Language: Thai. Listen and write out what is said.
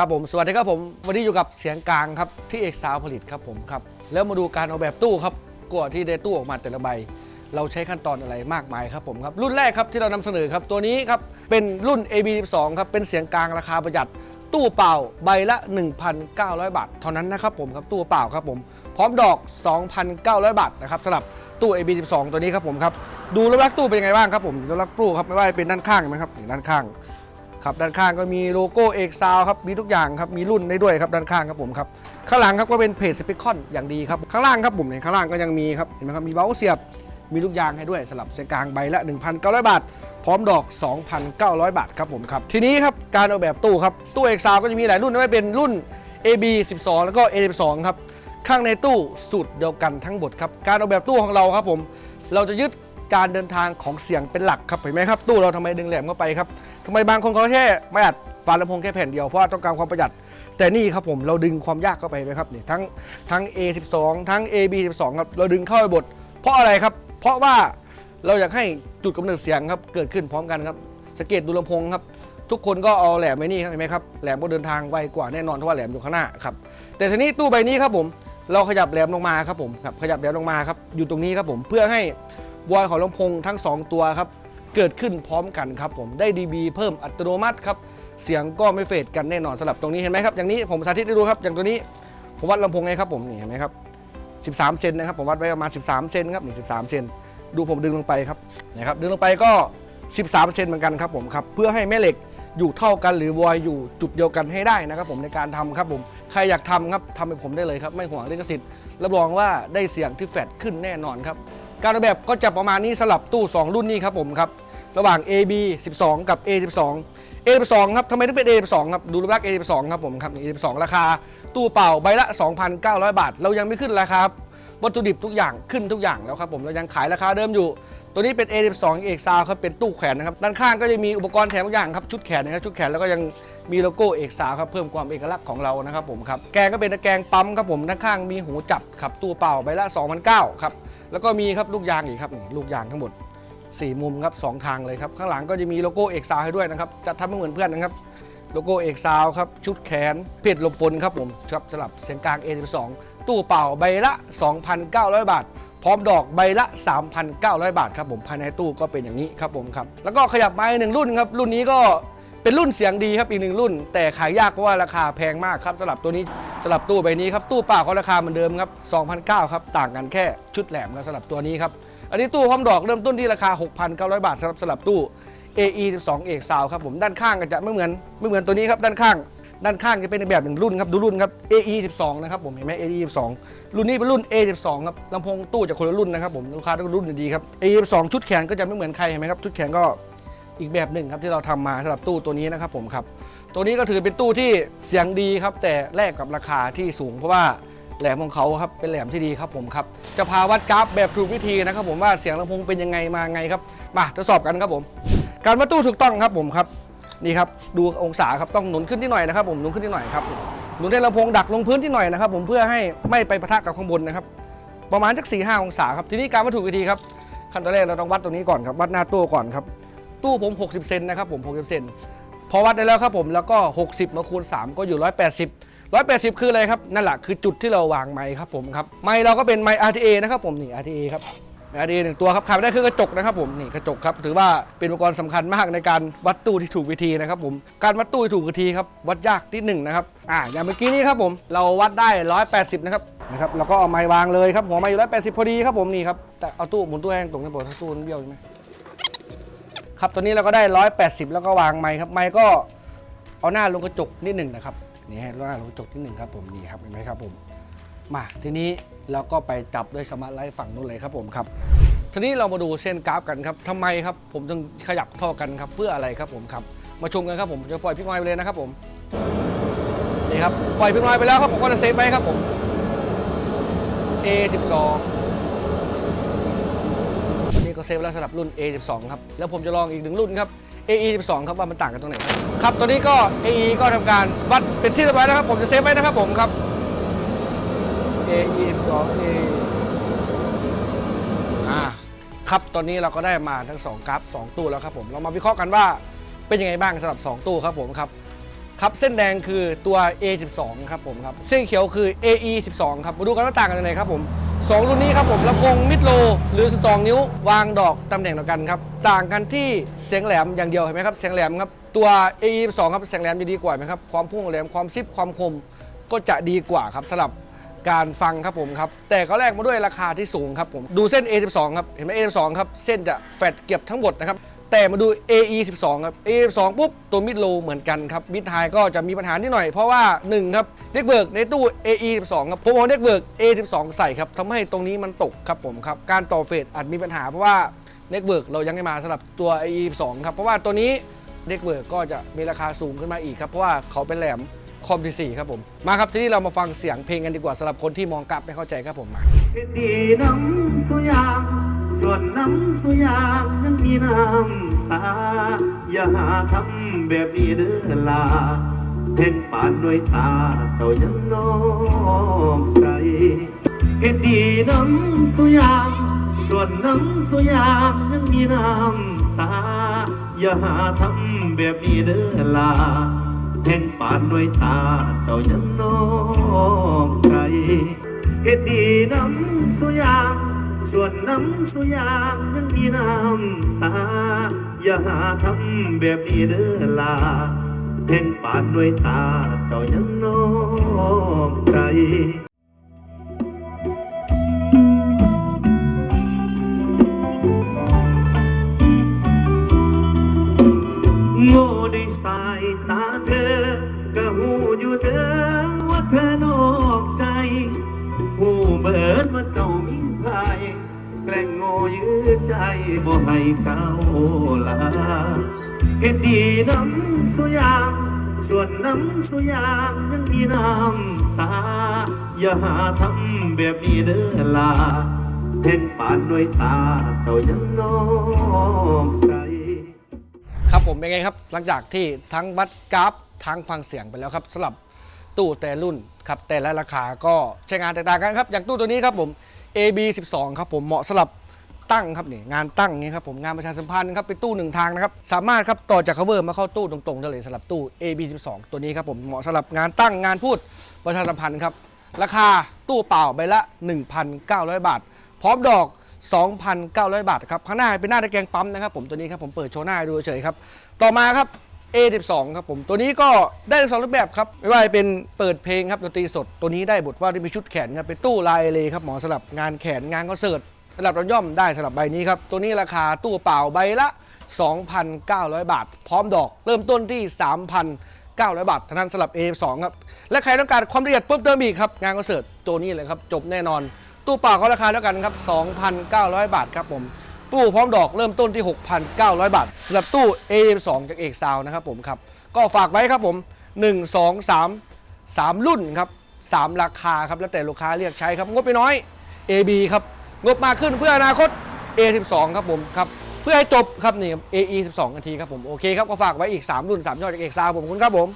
ครับผมสวัสดีครับผมวันนี้อยู่กับเสียงกลางครับที่เอกสาวผลิตครับผมครับแล้วมาดูการออกแบบตู้ครับกว่าที่ได้ตู้ออกมาแต่ละใบ เราใช้ขั้นตอนอะไรมากมายครับผมครับรุ่นแรกครับที่เรานำเสนอครับตัวนี้ครับเป็นรุ่น AB12 ครับเป็นเสียงกลางราคาประหยัดตู้เปล่าใบละ 1,900 บาท เท่านั้นนะครับผมครับตู้เปล่าครับผมพร้อมดอก 2,900 บาทนะครับสำหรับตู้ AB12 ตัวนี้ครับผมครับดูรูปลักษณ์ตู้เป็นยังไงบ้างครับผมรูปลักษณ์ตู้ครับไม่ว่าจะเป็นด้านข้างนไหมครับด้านข้าง ครับด้านข้างก็มีโลโก้เอกซาวครับมีทุกอย่างครับมีรุ่นได้ด้วยครับด้านข้างครับผมครับข้างหลังครับก็เป็นเพจสเปคคอนอย่างดีครับข้างล่างครับผมเนี่ยข้างล่างก็ยังมีครับเห็นไหมครับมีเบ้าเสียบมีลูกยางให้ด้วยสลับเส้นกลางใบละ 1,900 บาท พร้อมดอก 2,900 บาทครับผมครับทีนี้ครับการออกแบบตู้ครับตู้เอกซาวก็จะมีหลายรุ่นไม่เป็นรุ่น AB 12 แล้วก็ A 12ครับข้างในตู้สูตรเดียวกันทั้งหมดครับการออกแบบตู้ของเราครับผม เราจะยึด การเดินทางของเสียงเป็นหลักครับเห็นไหมครับตู้เราทำไมดึงแหลมเข้าไปครับทำไมบางคนเขาแค่ไม่อัดฝาลำโพงแค่แผ่นเดียวเพราะต้องการความประหยัด แต่นี่ครับผมเราดึงความยากเข้าไปไหมครับนี่ทั้งทั้ง A12 ทั้ง AB12 ครับเราดึงเข้าไปบท เพราะอะไรครับ เพราะว่าเราอยากให้จุดกำเนิดเสียงครับเกิดขึ้นพร้อมกันครับสังเกตดูลำโพงครับทุกคนก็เอาแหลมไว้นี่ครับเห็นไหมครับแหลมก็เดินทางไวกว่าแน่นอนเพราะว่าแหลมอยู่ข้างหน้าครับแต่ทีนี้ตู้ใบนี้ครับผมเราขยับแหลมลงมาครับผมครับขยับแหลมลงมาครับอยู่ตรงนี้ครับผมเพื่อให้ วอยของลำโพงทั้งสองตัวครับ เกิดขึ้นพร้อมกันครับผมได้ dB เพิ่มอัตโนมัติครับ เสียงก็ไม่เฟดกันแน่นอนสำหรับตรงนี้เห็นไหมครับ อย่างนี้ผมสาธิตให้ดูครับ อย่างตัวนี้ผมวัดลำโพงไงครับผมนี่เห็นไหมครับ 13 เซนนะครับผมวัดไว้ประมาณ 13 เซนครับนี่13 เซนดูผมดึงลงไปครับนะครับดึงลงไปก็ 13 เซนเหมือนกันครับผมครับเพื่อให้แม่เหล็กอยู่เท่ากันหรือวอยอยู่จุดเดียวกันให้ได้นะครับผมในการทำครับผมใครอยากทำครับทำให้ผมได้เลยครับ ไม่ห่วงลิขสิทธิ์รับรองว่าได้เสียงที่แฟดขึ้นแน่นอนครับ การออกแบบก็จะประมาณนี้สลับตู้ 2 รุ่นนี้ครับผมครับระหว่าง AB 12 กับ A 12 A 12 ครับทำไมถึงเป็น A 12 ครับดูรูปลักษณ์ A 12 ครับผมครับ A 12 ราคา ตู้เปล่าใบละ 2,900 บาท เรายังไม่ขึ้นราคาครับวัตถุดิบทุกอย่างขึ้นทุกอย่างแล้วครับผมเรายังขายราคาเดิมอยู่ ตัวนี้เป็น A 12 เอกซาวครับเป็นตู้แขวนนะครับด้านข้างก็จะมีอุปกรณ์แถมทุกอย่างครับชุดแขนนะครับชุดแขนแล้วก็ยังมีโลโก้เอกซาวครับเพิ่มความเอกลักษณ์ของเรานะครับผมครับแกงก็เป็นตะแกรงปั๊มครับผมด้านข้างมีหูจับครับตู้เปล่าใบละ2,900ครับ แล้วก็มีครับลูกยางอีกครับลูกยางทั้งหมดสี่มุมครับสองทางเลยครับข้างหลังก็จะมีโลโก้เอกซาวให้ด้วยนะครับจะทำให้เหมือนเพื่อนนะครับโลโก้เอกซาวครับชุดแขนเพจหลบฝนครับผมครับสำหรับเสียงกลาง A12 ตู้เป่าใบละ 2,900 บาท พร้อมดอกใบละ 3,900 บาทครับผมภายในตู้ก็เป็นอย่างนี้ครับผมครับแล้วก็ขยับมาอีกหนึ่งรุ่นครับรุ่นนี้ก็เป็นรุ่นเสียงดีครับอีกหนึ่งรุ่น แต่ขายยากเพราะว่าราคาแพงมากครับสำหรับตัวนี้ำหรับตู้ใบนี้ครับตู้เปล่าก็ราคาเหมือนเดิมครับ2,900ครับต่างกันแค่ชุดแหลมครับสำหรับตัวนี้ครับอันนี้ตู้พร้อมดอกเริ่มต้นที่ราคา 6,900 บาทสำหรับสลับตู้ AE 12เอกซาวครับผมด้านข้างก็จะไม่เหมือนไม่เหมือนตัวนี้ครับด้านข้าง ด้านข้างจะเป็นแบบหนึ่งรุ่นครับดูรุ่นครับ AE 12นะครับผมเห็นไหม AE 12รุ่นนี้เป็นรุ่น A 12ครับลำโพงตู้จะคนละรุ่นนะครับผมลูกค้าต้องรุ่นดีครับ AE 12ชุดแขนก็จะไม่เหมือนใครเห็นไหมครับชุดแขนก็อีกแบบหนึ่งครับที่เราทำมาสำหรับตู้ตัวนี้นะครับผมครับ ตัวนี้ก็ถือเป็นตู้ที่เสียงดีครับ แต่แลกกับราคาที่สูงเพราะว่าแหลมของเขาครับเป็นแหลมที่ดีครับผมครับจะพาวัดกราฟแบบถูกวิธีนะครับ ผมว่าเสียงลำโพงเป็นยังไงมาไงครับมาทดสอบกันครับผม การวัดตู้ถูกต้องครับผมครับนี่ครับดูองศาครับต้องหนุนขึ้นที่หน่อยนะครับ ผมหนุนขึ้นที่หน่อยครับหนุนให้ลำโพงดักลงพื้นที่หน่อยนะครับ ผมเพื่อให้ไม่ไปปะทะกับข้างบนนะครับ ประมาณสักสี่ห้าองศาครับทีนี้การวัดถูกวิธีครับขั้นตอนแรกเราต้องวัดตรงนี้ก่อนครับวัดหน้าตู้ก่อนครับตู้ผม 60 เซนนะครับผม 60 เซน พอวัดได้แล้วครับผมแล้วก็ 60 มาคูณ 3 ก็อยู่ 180 180 คืออะไรครับ นั่นแหละคือจุดที่เราวางไม้ครับผมครับไม้เราก็เป็นไม้ RTA นะครับผมนี่ RTA ครับ RTA หนึ่งตัวครับขาดไม่ได้คือกระจกนะครับผมนี่กระจกครับถือว่าเป็นอุปกรณ์สำคัญมากในการวัดตู้ที่ถูกวิธีนะครับผมการวัดตู้ที่ถูกวิธีครับวัดยากที่หนึ่งนะครับอ่าอย่างเมื่อกี้นี้ครับผมเราวัดได้ 180 นะครับนะครับแล้วก็เอาไม้วางเลยครับหัวไม้อยู่180 พอดีครับผมนี่ครับแต่เอาตู้หมุนตู้แห้งตรงนี้บอกถ้าตู้มันเบี้ยวใช่ไหม ครับตัวนี้เราก็ได้ 180 แล้วก็วางไม้ครับ ไม้ก็เอาหน้าลงกระจกนิดหนึ่งนะครับนี่ให้หน้าลงกระจกนิดหนึ่งครับผมนี่ครับเห็นไหมครับผมมาทีนี้เราก็ไปจับด้วยสมาร์ทไลท์ฝั่งนู้นเลยครับผมครับทีนี้เรามาดูเส้นกราฟกันครับทำไมครับผมจึงขยับเท่ากันครับเพื่ออะไรครับผมครับ มาชมกันครับผมจะปล่อยพี่น้อยไปเลยนะครับผมนี่ครับปล่อยพี่น้อยไปแล้วครับผมก็จะเซฟไว้ครับผม A12 เซฟแล้วสำหรับรุ่น A12 ครับ แล้วผมจะลองอีกหนึ่งรุ่นครับ AE12 ครับว่ามันต่างกันตรงไหน ครับตัวนี้ก็ AE ก็ทำการวัดเป็นที่เรียบร้อยแล้วครับ ผมจะเซฟไว้นะครับผมครับ AE12 A อ่าครับ ตอนนี้เราก็ได้มาทั้ง 2 กราฟ 2 ตู้แล้วครับผม เรามาวิเคราะห์กันว่าเป็นยังไงบ้างสำหรับ 2 ตู้ครับผมครับครับเส้นแดงคือตัว A12 ครับผมครับ เส้นเขียวคือ AE12 ครับ มาดูกันว่าต่างกันยังไงครับผม สองรุ่นนี้ครับผมลำโพงมิดโลหรือ 12 นิ้ว วางดอกตำแหน่งเดียวกันครับ ต่างกันที่เสียงแหลมอย่างเดียวเห็นไหมครับเสียงแหลมครับตัว AE12 ครับเสียงแหลมจะดีกว่าไหมครับความพุ่งแหลมความซิบความคมก็จะดีกว่าครับสำหรับการฟังครับผมครับ แต่ก็แลกมาด้วยราคาที่สูงครับผม ดูเส้น A12 ครับ เห็นไหม A12 ครับ เส้นจะแฟดเก็บทั้งหมดนะครับ แต่มาดู AE12 ครับ AE12 ปุ๊บ ตัวมิดโลเหมือนกันครับมิดไฮก็จะมีปัญหานิดหน่อยเพราะว่า 1 ครับเด็กเบิร์กในตู้ AE12 ครับผมเอาเด็กเบิร์ก A12 ใส่ครับทำให้ตรงนี้มันตกครับผมครับ การต่อเฟสอาจมีปัญหาเพราะว่าเน็กเบิร์กเรายังไม่มาสำหรับตัว AE12 ครับเพราะว่าตัวนี้เน็กเบิร์กก็จะมีราคาสูงขึ้นมาอีกครับเพราะว่าเขาเป็นแหลมคอมที่สี่ครับผมมาครับทีนี้เรามาฟังเสียงเพลงกันดีกว่าสำหรับคนที่มองกราฟไม่เข้าใจครับผมมาเฮ็ดดีน้ำ ส่วนน้ำสุยางยังมีน้ำตา อย่าหาทำแบบนี้เด้อลาเพ่งปานด้วยตาเจ้ายังนอกใจเฮ็ดดีน้ำสุยางส่วนน้ำสุยางยังมีน้ำตา อย่าหาทำแบบนี้เด้อลาเพ่งปานด้วยตาเจ้ายังนอกใจเฮ็ดดีน้ำสุยาง ส่วนน้ำสุยางยังมีน้ำตา อย่าหาทำแบบนี้เด้อลาเพ่งปานด้วยตาเจ้ายังนอกใจ ใจบ่ให้เจ้าลาเฮ็ดดีน้ำสุยางส่วนน้ำสุยางยังมีน้ำตา อย่าหาทำแบบนี้เด้อลาเพ่งปานด้วยตาเจ้ายังนอกใจ ครับผมเป็นไงครับ หลังจากที่ทั้งบัตรกราฟทั้งฟังเสียงไปแล้วครับสำหรับตู้แต่รุ่นครับแต่ละราคาก็ใช้งานแตกต่างกันครับ อย่างตู้ตัวนี้ครับผม AB 12 ครับผมเหมาะสำหรับ ตั้งครับนี่งานตั้งนี้ครับผมงานประชาสัมพันธ์ครับเป็นตู้หนึ่งทางนะครับสามารถครับต่อจาก cover มาเข้าตู้ตรงๆได้เลยสำหรับตู้ AB 12 ตัวนี้ครับผมเหมาะสำหรับงานตั้งงานพูดประชาสัมพันธ์ครับราคาตู้เปล่าใบละ 1,900 บาท พร้อมดอก 2,900 บาทครับข้างหน้าเป็นหน้าตะแกรงปั๊มนะครับผมตัวนี้ครับผมเปิดโชว์หน้าดูเฉยครับต่อมาครับ A12 ครับผมตัวนี้ก็ได้ทั้งสองรูปแบบครับไม่ว่าจะเป็นเปิดเพลงครับดนตรีสดตัวนี้ได้บทว่าที่มีชุดแขนครับเป็นตู้ลายเลยครับหมอสำหรับงานแขนงานคอนเสิร์ต ระดับย่อมได้สำหรับใบนี้ครับ ตัวนี้ราคาตู้เปล่าใบละ 2,900 บาท พร้อมดอก เริ่มต้นที่ 3,900 บาทเท่านั้นสำหรับ A2 ครับ และใครต้องการความละเอียดเพิ่มเติมอีกครับ งานคอนเสิร์ตตัวนี้เลยครับจบแน่นอน ตู้เปล่าก็ราคาเท่ากันครับ 2,900 บาทครับผมตู้พร้อมดอกเริ่มต้นที่ 6,900 บาทสำหรับตู้ A2 จากเอกซาวนะครับผมครับก็ฝากไว้ครับผม 1 2 3 3 รุ่นครับ3ราคาครับแล้วแต่ลูกค้าเรียกใช้ครับงบไปน้อย AB ครับ งบมากขึ้นเพื่ออนาคต A12 ครับผมครับเพื่อให้จบครับนี่ครับ AE12 นาทีครับผมโอเคครับก็ฝากไว้อีก 3 รุ่น 3 ยอดจากเอกซาวผมคุณครับผม